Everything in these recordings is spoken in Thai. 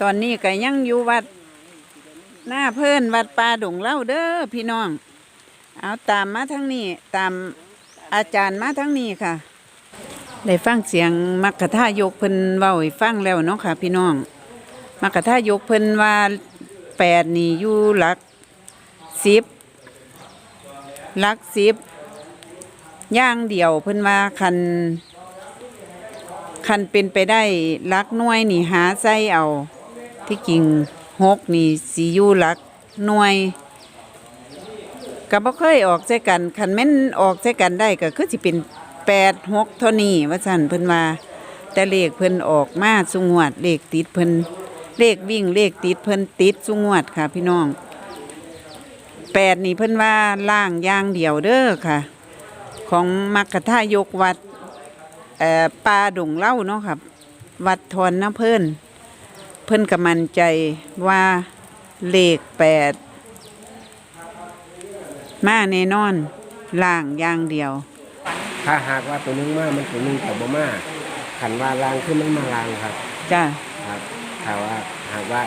ตอนนี้ก็ยังอยู่วัด หน้าเพิ่นวัดป่าดงเล่าเด้อพี่น้อง เอาตามมาทั้งนี้ ตามอาจารย์มาทั้งนี้ค่ะ ได้ฟังเสียงมักกะท่ายกเพิ่นเว้าให้ฟังแล้วเนาะค่ะ พี่น้องมักกะท่ายกเพิ่นว่าแปดนี่อยู่หลักสิบหลักสิบย่างเดียวเพิ่นว่าคัน คันเป็นไปได้ลักน่วยนี่หาใส่เอา ที่จริงหกนี่สียู่ลักน่วยก็บ่เคยออกใส่กันคันแม่นออกใส่กันได้ก็คือสิเป็นแปดหกเท่านี้ว่าสั่นเพิ่นว่าแต่เลขเพิ่นออกมาสุงวดเลขติดเพิ่นเลขวิ่งเลขติดเพิ่นติดสุงวดค่ะ พี่น้องแปดนี่เพิ่นว่าล่างย่างเดียวเด้อค่ะ ของมักกะทายกวัด ปลาดงเล่าเนาะครับ วัดทอนน้ำเพิ่นเพิ่นก็มั่นใจว่าเลขแปดมาแน่นอนล่างอย่างเดียว ถ้าหากว่าตัวหนึงมามันตัวหนึงแต่บ่มาขันว่าลางขึ้นมันมาลางครับจ้าครับถ้าว่าหากว่า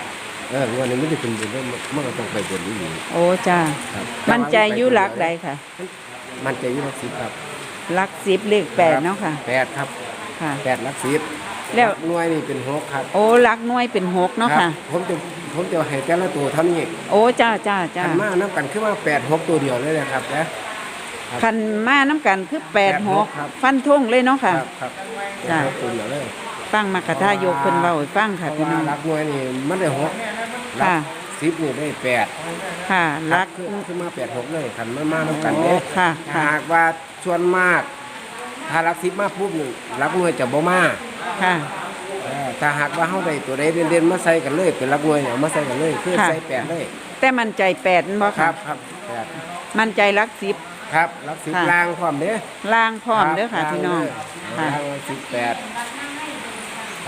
เออวันนี้มันจะเป็นบุญแล้วมันก็ต้องไปบนนี้อยู่โอ้จ้าครับมั่นใจอยู่หลักใดค่ะ มันใจอยู่หลักสิบครับห ลักสิบเลขแปดเนาะค่ะ แปดครับค่ะ แปดหลักสิบแล้วหกหน่วยนี่เป็นหกครับโอ้หลักหน่วยเป็นหกเนาะคค่ะ รับผมจะผมจะให้แต่ละตัวเท่านี้โอ้จ้าจ้าจ้าขันมาน้ำกันขึ้นมาแปดหกตัวเดียวเลยนะครับนะคันมาน้ำกันคือแปดหกครับ ฟันทงเลยเนาะค่ะ ครับครับจ้ะหกตัวเดียวเลย ฟังมักกะทายกเพิ่นเว้าให้ฟังค่ะเพพี่ราะน้องว่าหลักหน่วยนี่มันได้หกหลัค่ะ ก สิบนี่ได้แปดค่ะหลักขึ้นขึ้นมาแปดหกเลยขันมามาน้ำกันโอ้เด้ค่ะถ้าค่ะ หากว่าส่วนมาก ถ้ารักสิบมาปุ๊บนี่รักหน่วยจะบ่มาค่ะ เออถ้าหากว่าเฮาได้ตัวใดเด่นๆมาใส่กันเลยเป็นรักหน่วยเนี่ยเอามาใส่กันเลยคือค่ะ ใส่แปดเลยแต่มันใจแปดนั่นบ่ครัค่ะ บครับแปดมันใจรักสิบ ครับรักสิบค่ะ ลางพร้อมเด้ล่างพร้อมรับเด้อค่ะพี่น้องลาค่ะงเลยสิบแปด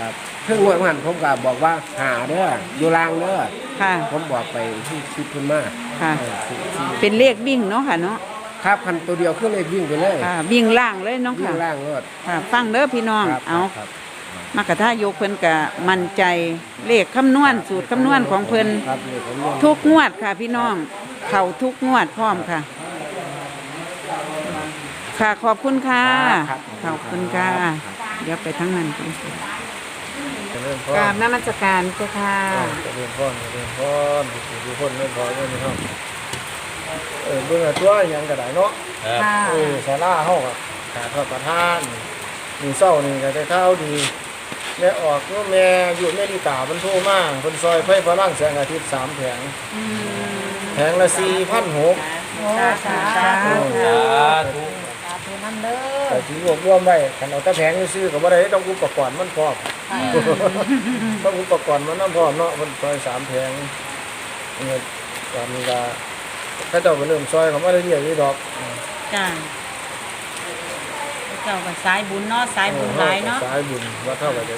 ครับเครื่องงวดมันผมก็บอกว่าหาเด้ออยู่ลางเด้อค่ะ ผมบอกไปที่คิดขึ้นมาค่ะ เออที่ที่เป็นเลขวิ่งเนาะค่ะเนาะครับพันตัวเดียวเครื่องเลยวิ่งไปเลยค่ะ วิ่งล่างเลยเนาะวิ่ค่ะงล่างรถค่ะฟังเด้อพี่น้องครับเอาครับ มากระทายกเพิ่นก็มั่นใจเลขคำนวณสูตรคำนวณของเพิ่น ครับนี่ผมยังทุกงวดค่ะพี่น้อง เข้าทุกงวดพร้อมค่ะ ค่ะขอบคุณค่ะ ครับขอบคุณค่ะ เดี๋ยวไปทั้งนั้นกัน เจริญพกรารบนมัสการเจ้าค่ะเจริญพรเจริญพรดูคนไม่พอไม่มีห้องเออเบื่อตัวหยังก็ได้เนาะค่ะเออศาลาเฮาก็ขาดพระประธานมีเศร้านี่ก็ได้ข้าวดีแม่ออกว่าแม่อยู่แม่ดีตาเพิ่นโทรมาเพิ่นซอยไฟพลังแสงอาทิตย์สามแผงแผงละ4,600สาธุสาธุ แต่ที่รวบรวมไว้คันเอาแต่แผงซื้อๆก็บ่ได้ต้องอุปกรณ์มันพร้อมต้องอุปกรณ์มันนำพร้อมเนาะเพิ่นซอยสามแผงเนี่ยตอนนี้ก็เขาเจ้าก็เริ่มซอยเขามาเรื่อยๆนี่ดอกจ้าเจ้าก็สายบุญเนาะสายบุญหลายเนาะสายบุญว่าเท่ากับจะ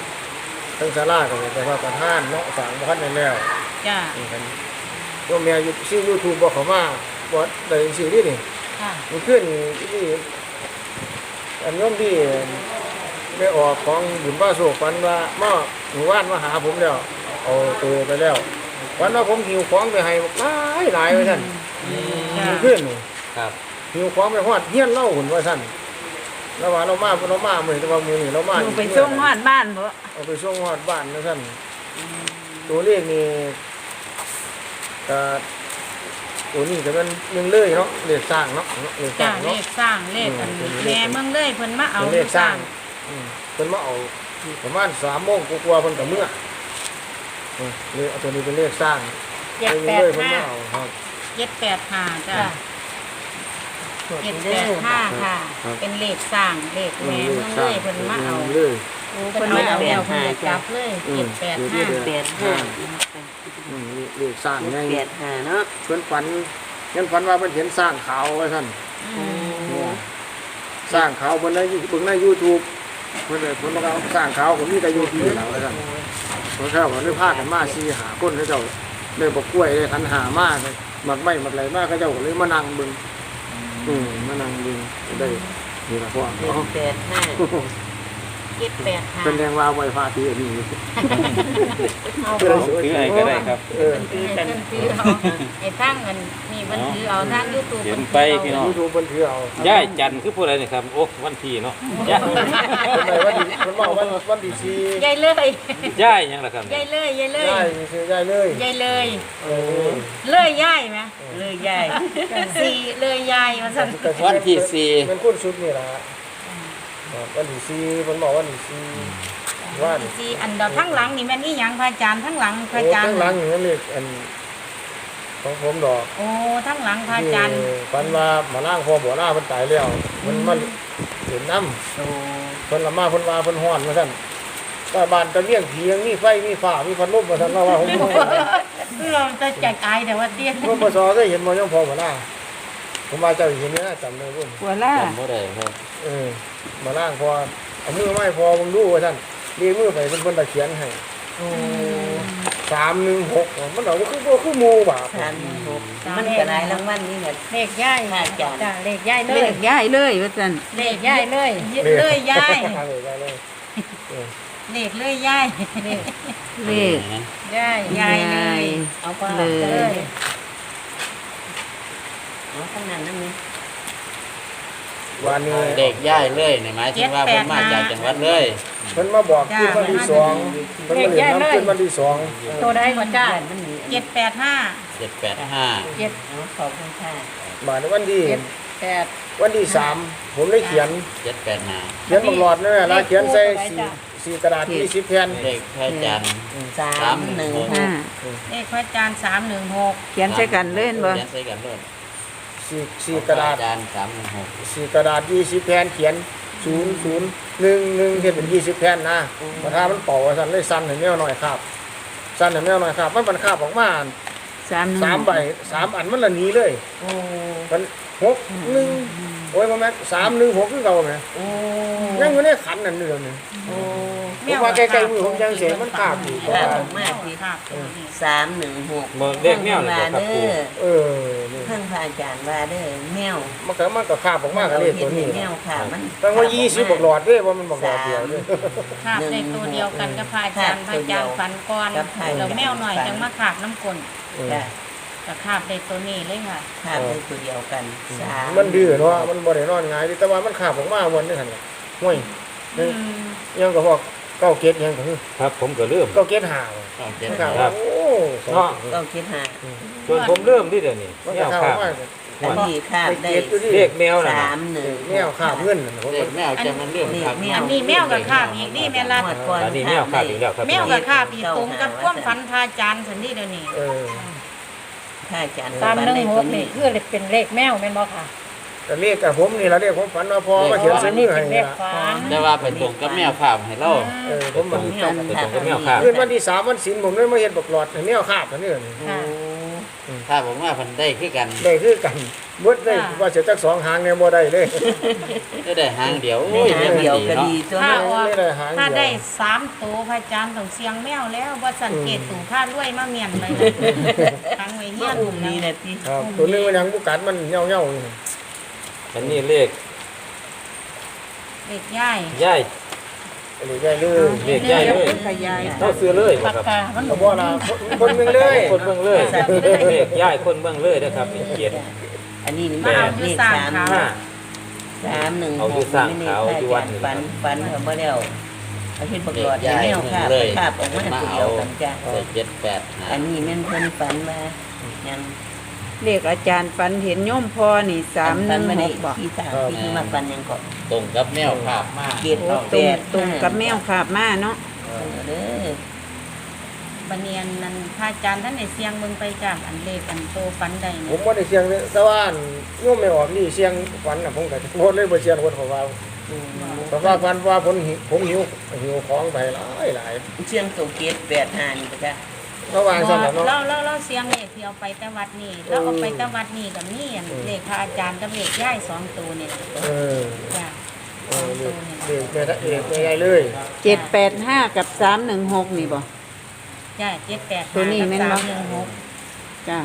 ทั้งศาลาก็จะว่าประธานเนาะสร้างบ้านในแล้วจ้านี่กันพวกแม่อยู่ชื่อ YouTube บอกเขามาบ่ได้จังซี่นี่นี่ค่ะมันขึ้นที่ อันโน้มที่ได้ออกของบุญบ้าโศกฝันว่ามาหมู่บ้านมาหาผมแล้วเอาตัวไปแล้ววันว่าผมหิวของไปให้หลายหลายไว้ท่านจ้ามันขึ้นนี่ครับหิวของไปฮอดเฮียนเล่าหุ่นว่าท่านแล้วว่าเรามาเรามาเหมือนแต่ว่ามือนี่เรามาอยู่ไปส่งฮอดบ้านบ่เอาไปส่งฮอดบ้านนะท่านตัวเลขนี่ก็ ตัวนี้จะเป็นหนึ่งเลยเนาะเลขสร้างเนาะเลขสจ้าร้างเลเนาะ ขสร้างเลขอันอืมแม่เมืองเลยเพิ่นมาเอาเป็นเลขสร้าง อืมเพิ่นมาเอาประมาณสามโมงกว่าๆเพิ่นกับเมื่ออืมเลขเอาตัวนี้เป็นเลขสร้างเจ็ดแปเลดยเพิ่นห้ามาเอาครับ เจ็ดแปดห้าจ้าเจ็ดแปดห้าค่ะเป็นเลขสร้างเลขแม่เมืองเลยเพิ่นมาเอา เลยเพิ่นมาเอาแล้วเพิ่นเลยจับเลยอืเจ็มดแปดห้าแปดห้าอืมเลขสร้างไงแปดห้าเนาะเพิ่นฝันเพิ่นฝันว่าเพิ่นเห็นสร้างขาวไว้ท่านอืมสร้างขาวเพิ่นในเบิ่งใน YouTube เพิ่นเลยเพิ่นบอกว่าสร้างขาวก็มีแต่ YouTube แล้วไว้ท่านเพิ่นเข้าก็เลยพากันมาสี่หาคนเขาเจ้าเลยบอกกล้วยเลยขันหามาเลยหมักไม้หมักไหลมาเขาเจ้าก็เลยมานั่งเบิ่งอืมมานั่งเบิ่งได้นี่ล่ะพ่อเนาะแปดห้าอ เจ็ดแปดห้าเป็นแรงว่าไวฟ้าที่อันนี้เอาเพื่อเสวยคืออะไรก็ได้ครับเออพิ่นถือเอาไอ้ทั้งอันนี่มันถือเอาทั้งยูทูบเห็นไปพี่น้องยูทูบบันเทือเอาย่ายจันทร์คือผู้ใดนี่ครับโอ้วันที่เนาะย่ายคนไหนวันดีคนบอกวันวันดีซียายเลยย่ายหยังล่ะครับยายเลยยายเลยได้มีซื้อได้เลยยายเลยเออเลยยายไหมเลยยายสี่เลยยายมาสั่นวันที่สี่เป็นคุณชุดนี่แหละ วันดีซีคนบอกวันดีซีว่านสี่อันดอกทั้งหลังนี่แม่นนี่ยังพระอาจารย์ทั้งหลังพระอาจารย์ทั้งหลังอย่างนั้นเลยอันของผมดอกโอ้ทั้งหลังพระอาจารย์ปันว่ามาล่างพอบ่อล่ามันตายแล้วมันมันเห็นน้ำเพิ่นละมาเพิ่นว่าเพิ่นฮ้อนมาซั่นก็บ้านตะเลี่ยงผียังมีไฟมีฟ้ามีพัดลมมาซั่นว่าว่าผมบ่เราจะแจกอายแต่ว่าเตี้ยผมบ่ซอก็เห็นบ่ยังพอบ่ล่า ผมว่าเจ้าเห็นนี่นะจำได้บ่หัวล่าจำบ่ได้ครับเออ มาล่างพอเอามือไม้พอผมดูว่าซั่นเรียกมือไปเพิ่นเพิ่นตะเขียนให้สามหนึ่งหกมันเอาคือบ่คือหมู่บาปสามหนึ่งหกมันก็ได้รางวัลนี่แหละเลขย่ายพระอาจารย์จ้ะเลขย่ายเลเลยขย้ายเลยว่าซั่นเลขย่ายเลยเลยย่ายเลยได้เลยเลขเลยย่ายเลขเลขย่ายย่ายเลยเอาก็เลเลยย เอาข้างนั้นนั่นนี่ วันนี้เด็กย่ายเลยนี่หมายถึงว่าเพิ่นมาจากจังหวัดเลยเพิ่นมาบอกคืนวันที่สองเพิ่นมาเรียนน้ำคืนวันที่สองตัวใดก่อนจ้ามันมีเจ็ดแปดห้า785เจ็ดเอาขอบคุณค่ะบาทวันที่เจ็ดแปดวันที่สามผมได้เขียน785เขียนบักหลอดนั่นแหละแล้วเขียนใส่สี่สี่กระดาษยี่สิบแผ่นเด็กพระจันทร์ สามหนึ่งหห้ากเลขพระอาจารย์สามหนึ่งหกเขียนใส่กันเล่นบ่เขียนใส่กันเลย สี่สี่กระดาษอาจารย์316สี่กระดาษยี่สิบแผ่นเขียนศูนย์ศูนย์หนึ่งหนึ่งเขียนเป็นยี่สิบแผ่นนะมาถ้ามันเป่าสั่นเลยสั้นเห็นแมวหน่อยครับสั้นเห็นแมวหน่อยครับมันมันคาบออกมาสามหนึ่งสามใบสามอันมันละหนีเลยโอ้มันหกหนึ่งโอ้ยมาแม่สามหนึ่งหกคือเก่าไหมโอ้ ยังอยู่ในขันนั่นเดียวนี่โอ้ผมว่าใกล้ๆมือผมยังเสียมันขาดอยู่เพราะค่ะว่าผมมากที่ครับสามหนึ่งหกเมื่อเด็กแมวนี่ว่าบ่ครับเด้ปู่อเออนี่เพิ่งพระอาจารย์ว่าเด้อแมวมันก็มันก็คาบออกมากับเลขตัวนี้แมวค่ะมันตั้งว่ายี่สิบบอกหลอดเด้ว่ามันบอกหลอดเดียวเด้ขาบเลขตัวเดียวกันกับพระอาจารย์พระอาจารย์ฝันก่อนแล้วแมวหน่อยจังมาขาบน้ำกลนจ้ะกับขาบเลขตัวนี้เลยค่ะ ค่ะเป็นตัวเดียวกันสามมันดื้อเนาะมันบ่ได้นอนง่ายดิแต่ว่ามันคาบออกมาวันนี้หั่นน่ะ ห่วยอืมยังก็พวกเก้าเกตยังก็คือครับ ผมก็เริ่มเก้าเกตหาเอาเจ็ดมันคคารับบโอ้สองเนาะก็คิดหาส่วนผมเริ่มที่เดี๋ยวนี้มันแมก็วคาบคอรัอบกมาอันนี้ค่ะไปได้เกตอยู่ดิเด็กแมวน่ะสามหนึ่งแมวคาบเงินน่ะผมเด็กแมวจะมันเริ่มครับแมวอันนี้แมวกับขาบอีกนี่แม่รัดงวดก่อนอันนี้แมวครับอีกแล้วครับแมวกับขาบอีกตรงกับความฝันพระอาจารย์สันนี่เดี๋ยวนี้เออค่ะอาจารย์ตามหนึ่งหกฝันี่ได้คือเป็นเลขแมวแม่นบ่ค่ะ แต่เลขกับผมนี่ละเลขผมฝันว่าพอมาเขียนใส่มือให้เป็นเลนี่ขละฝันแต่ว่าไปตรงกับแมวภาพให้เราเออผมมันแมวไปตรงกับแมวครับคืนวันที่สามวันศีลผมเลยมาเห็นบอกหลอดให้แมวคาบอันนี้นี่ค่ะถ้าผมว่าเพันได้คือกันได้คือกันเบิดได้ว่าจะจักสองหางเนี่ยบ่ได้เลยก็ได้หางเดียวในโอ้ยหางเดียวก็เนาะดีตัวถ้านั้นออกไม่ได้หางถ้าเดีได้ยวสามตัวพระอาจารย์ต้องเสียงแมวแล้วว่าสังเกตตู่ผ้ารวยมาเมียนเลยทั้งไว้เฮีเมื่ยอนอุ้มนี่นะที่ครับตัวนึงมันยังบุกัดมันเหี่ยวเหี่ยวๆ อยู่อันนี้เลขเด็กย่ายย่ายอันนี้ได้เลยเลขย่ายเลยขยายเราซื้อเลยบ่ปากครับกา มันก็บ่ล่ะคนเมืองเลยคนเมืองเลยเลขย่ายคนเมืองเลยนะครับเป็นเกียรติ อันนี้นี่มาเอาอยู่เลขสามสามขาวห้า สามหนึ่งเอาอยู่สร้างขาวอยู่วัดนี่ฝันฝันเขาบ่แล้วเอาเห็นประกอบเลขย้ายแมวค่ะเลยคาบออกมาตัวเดียวกันจ้ะเลขเจ็ดแปดหาอันนี้แม่นเพิ่นฝันมายัง เลขอาจารย์ฝันเห็นโยมพ่อนี่สามหฝันึ่งมาหได้กบอกที่สามที่มาฝันยังก่อนตรงกับแมวภาพมากเกียรติโอ้ตรงตรงกับแมวขาบมาเนาะเด้อ บันเนียนนั้นพระอาจารย์ท่านในเสียงมึงไปจากอันเลขอันโตฟันใดผเนี่ยมบ่ได้เสียงเลยแต่ว่าโยมไม่ออกนี่เสียงฝันน่ะผมก็บ่เลยบ่เสียงคนเขาว่าเพราะว่าฝันว่าผมหิวผมหิวหิวของไปหลายหลายเชียงตัวเกียรติแปดหานก็จ้ะ ระหว่างซั่นน่ะเนาะเราเราเราเสียงเลขที่เอาไปแต่วัดนี่เราเอาไปแต่วัดนี่กับนี่อันเลขพระอาจารย์กับเลขย่ายสองตัวนี่แหละเออจ้ะเออเด็กเด็กแม่เด็กแม่ใหญ่เลยเจ็ดแปดห้ากับสามหนึ่งหกนี่บอกย่ายเจ็ดแปดตัวนี้แม่นบ่ สามหนึ่งหกจ้า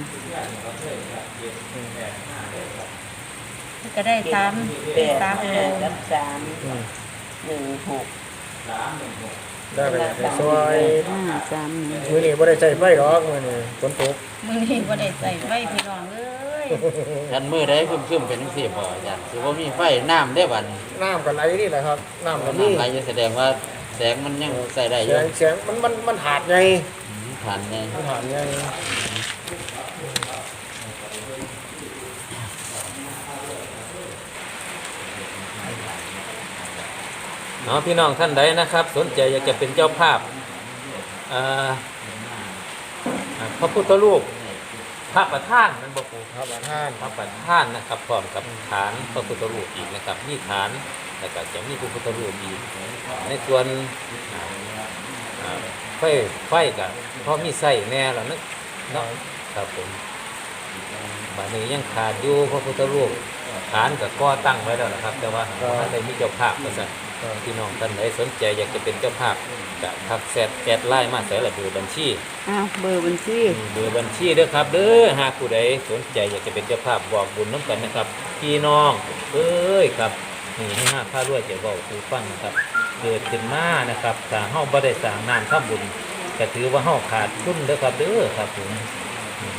ก็ได้สามแปดสามห้าตัวกับสามหนึ่งหก ได้ไปในซอยห้าสามหนึ่งมื้อนี้บ่ได้ใช้ไฟหรอกมื้อนี้ฝนตกมื้อนี้บ่ได้ใส่ไว้พี่น้องเอ้ยกันมือได้คึมคึมๆเป็นจังซี่พออาจารย์สิว่ามีไฟน้ำได้บัดนี้น้ำก็ไหลนี่แหละครับน้ำก็มีน้ำไหลจะแสดงว่าแสงมันยังใส่ได้อแสยู่งแสงมันมันมันหาดไงผ่านไงมันหาดไง เนาะพี่น้องท่านใดนะครับ สนใจอยากจะเป็นเจ้าภาพอ่าอ่าพระพุทธรูปพระประธานนั่นบอกปูครับอาท่านพระประธานนะครับพร้อมกับฐานพระพุทธรูปอีกนะครับมีฐานแล้วก็จะมีพระพุทธรูปอีกในส่วนอ่าอ่าไฟไฟกับเพราะมีไส้แน่แล้วนะเนาะครับผมบานนี้ยังขาดอยู่พระพุทธรูปฐานกับก่อตั้งไว้แล้วนะครับ แต่ว่าท่านใดมีเจ้าภาพก็จะ พี่น้องท่านใดสนใจอยากจะเป็นเจ้าภาพกับทักแซดแอดไลน์มาใส่ระเบีบัญชีอ้าวเบอร์บัญชีเบอร์บัญชีเด้อครับเด้อหากผู้ใดสนใจอยากจะเป็นเจ้าภาพบอกบุญน้ำกันนะครับ พี่น้องเอ้ยครับนี่ให้ห้าข้ารวยจะบอกคือฟังนะครับเกิดขึ้นมานะครับถ้าเฮาบ่ได้สร้างนานข้ามบุญก็ถือว่าเฮาขาดทุนเด้อครับเด้อครับผมอืม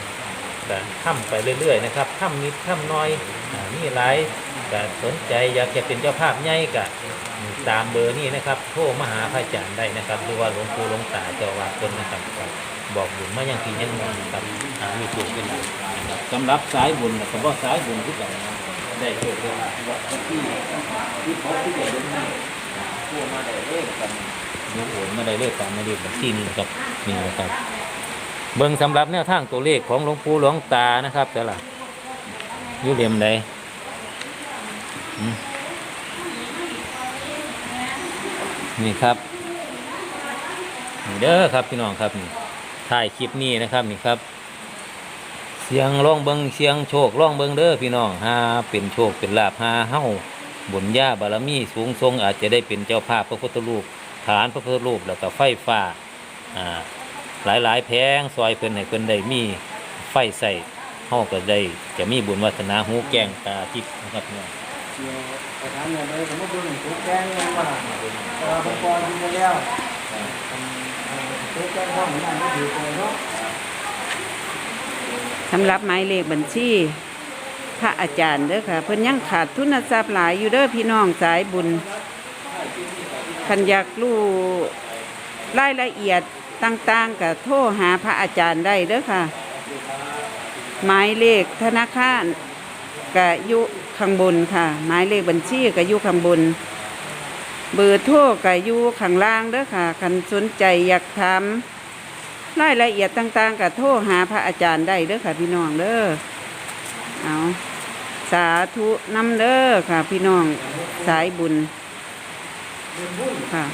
ก็ทำไปเรื่อยๆนะครับทำนิดทำน้อยอ่ามีหลาย ก็สนใจอยากจะเป็นเจ้าภาพใหญ่ก็ตามเบอร์นี้นะครับโทรมาหาพระอาจารย์ได้นะครับหรือว่าหลวงปู่หลวงตาเจ้าวาสเพิ่นนะครับบอกบุญมาอย่างที่ยังงครับอ่ามีถูกเป็นนะครับสำหรับสายบุญนะคำว่าสายบุญที่แบบได้โชคได้ลาภว่าที่ที่เขาที่ได้เดินทางพวมาได้เลขกันยกโอนมาได้เลขตามในเลขบัญชีนี้ครับนี่นะครับ เบิ่งสำหรับแนวทางตัวเลขของหลวงปู่หลวงตานะครับแต่ละยู่เหลี่ยมใด นี่ครับนี่เด้อครับพี่น้องครับนี่ถ่ายคลิปนี้นะครับนี่ครับ เสียงร้องเบิงเสียงโชคร้องเบิงเด้อพี่น้องหาเป็นโชคเป็นลาภหาเฮ้าบุญญาบารมีสูงทรงอาจจะได้เป็นเจ้าภาพพระพุทธรูปฐานพระพุทธรูปแล้วก็ไฟฟ้าอ่าหลายหลายแพงซอยเพิ่นให้เพิ่นได้มีไฟใส่เฮาก็ได้จะมีบุญวัฒนาหูแกงตาทิพย์นะครับพี่น้อ งอาท่านเนี่ยเลยผมก็ดูหนึ่งตุ๊กแกงเลยว่าเออผมปอนกินไปแล้วตุ๊กแกงข้าวเหมือนกันไม่ถือตัวเนาะสำหรับหมายเลขบัญชีพระอาจารย์เด้อค่ะ เพิ่นยังขาดทุนทรัพย์หลายอยู่เด้อพี่น้องสายบุญคันอยากรู้รายละเอียดต่างๆก็โทรหาพระอาจารย์ได้เด้อค่ะ หมายเลขธนาคารก็อยู่ ข้างบนค่ะ หมายเลขบัญชีก็อยู่ข้างบน เบอร์โทรก็อยู่ข้างล่างเด้อค่ะคันสนใจอยากถามรายละเอียดต่างๆก็โทรหาพระอาจารย์ได้เด้อค่ะ พี่น้องเด้อเอาสาธุน้ำเด้อค่ะ พี่น้องสายบุญค่ะ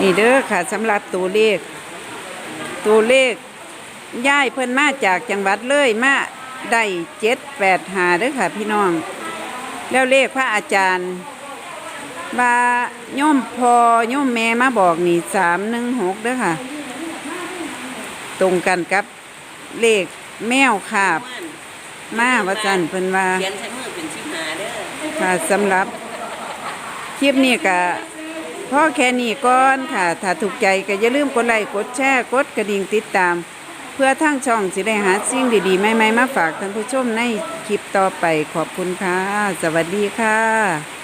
นี่เด้อค่ะสำหรับตัวเลข ตัวเลขย้ายเพิ่นมาจากจังหวัดเลยมาได้เจ็ดแปดหาเด้อค่ะพี่น้อง แล้วเลขพระอาจารย์ว่าโยมพอโยมแม่มาบอกนี่สามหนึ่งหกเด้อค่ะ ตรงกันกับเลขแมวขาบ มาว่าจันเพิ่นว่าเขียนใช้มือเป็นชิบหาเด้อค่ะสำหรับคลิปนี้ก็ พ่อแค่นี้ก่อนค่ะ ถ้าถูกใจก็อย่าลืมกดไลค์กดแชร์กดกระดิ่งติดตาม เพื่อทั้งช่องสิได้หาสิ่งดีๆใหม่ๆมาฝากท่านผู้ชมในคลิปต่อไปขอบคุณค่ะ สวัสดีค่ะ